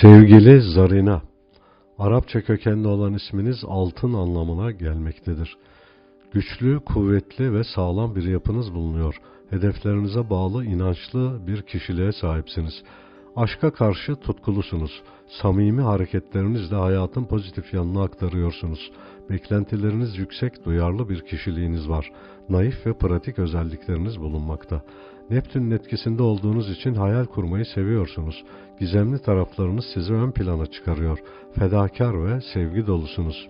Sevgili Zarina, Arapça kökenli olan isminiz altın anlamına gelmektedir. Güçlü, kuvvetli ve sağlam bir yapınız bulunuyor. Hedeflerinize bağlı, inançlı bir kişiliğe sahipsiniz. Aşka karşı tutkulusunuz. Samimi hareketlerinizle hayatın pozitif yanına aktarıyorsunuz. Beklentileriniz yüksek, duyarlı bir kişiliğiniz var. Naif ve pratik özellikleriniz bulunmakta. Neptün'ün etkisinde olduğunuz için hayal kurmayı seviyorsunuz. Gizemli taraflarınız sizi ön plana çıkarıyor. Fedakar ve sevgi dolusunuz.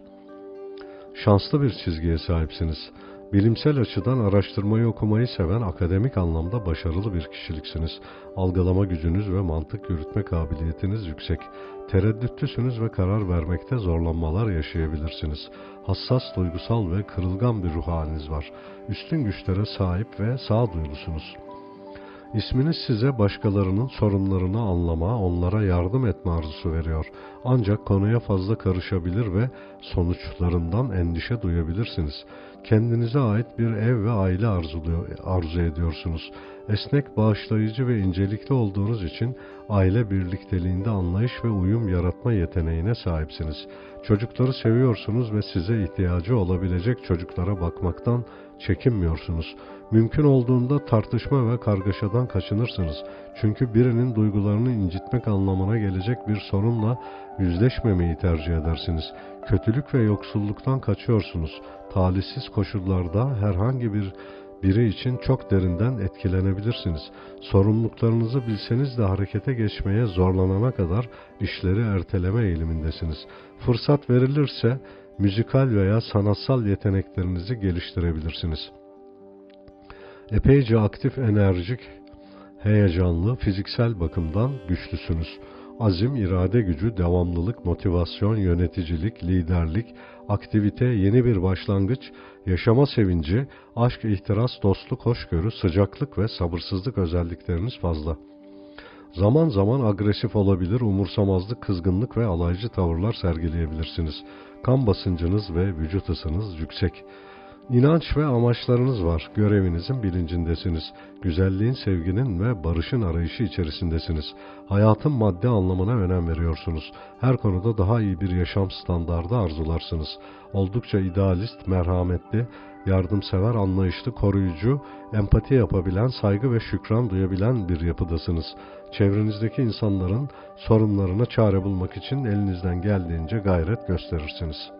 Şanslı bir çizgiye sahipsiniz. Bilimsel açıdan araştırmayı okumayı seven akademik anlamda başarılı bir kişiliksiniz. Algılama gücünüz ve mantık yürütme kabiliyetiniz yüksek. Tereddütlüsünüz ve karar vermekte zorlanmalar yaşayabilirsiniz. Hassas, duygusal ve kırılgan bir ruh haliniz var. Üstün güçlere sahip ve sağduyulusunuz. İsminiz size başkalarının sorunlarını anlama, onlara yardım etme arzusu veriyor. Ancak konuya fazla karışabilir ve sonuçlarından endişe duyabilirsiniz. Kendinize ait bir ev ve aile arzuluyor, arzu ediyorsunuz. Esnek, bağışlayıcı ve incelikli olduğunuz için aile birlikteliğinde anlayış ve uyum yaratma yeteneğine sahipsiniz. Çocukları seviyorsunuz ve size ihtiyacı olabilecek çocuklara bakmaktan çekinmiyorsunuz. Mümkün olduğunda tartışma ve kargaşadan kaçınırsınız. Çünkü birinin duygularını incitmek anlamına gelecek bir sorunla yüzleşmemeyi tercih edersiniz. Kötülük ve yoksulluktan kaçıyorsunuz. Talihsiz koşullarda herhangi bir biri için çok derinden etkilenebilirsiniz. Sorumluluklarınızı bilseniz de harekete geçmeye zorlanana kadar işleri erteleme eğilimindesiniz. Fırsat verilirse müzikal veya sanatsal yeteneklerinizi geliştirebilirsiniz. Epeyce aktif, enerjik, heyecanlı, fiziksel bakımdan güçlüsünüz. Azim, irade gücü, devamlılık, motivasyon, yöneticilik, liderlik, aktivite, yeni bir başlangıç, yaşama sevinci, aşk, ihtiras, dostluk, hoşgörü, sıcaklık ve sabırsızlık özellikleriniz fazla. Zaman zaman agresif olabilir, umursamazlık, kızgınlık ve alaycı tavırlar sergileyebilirsiniz. Kan basıncınız ve vücut ısınız yüksek. İnanç ve amaçlarınız var. Görevinizin bilincindesiniz. Güzelliğin, sevginin ve barışın arayışı içerisindesiniz. Hayatın madde anlamına önem veriyorsunuz. Her konuda daha iyi bir yaşam standardı arzularsınız. Oldukça idealist, merhametli, yardımsever, anlayışlı, koruyucu, empati yapabilen, saygı ve şükran duyabilen bir yapıdasınız. Çevrenizdeki insanların sorunlarına çare bulmak için elinizden geldiğince gayret gösterirsiniz.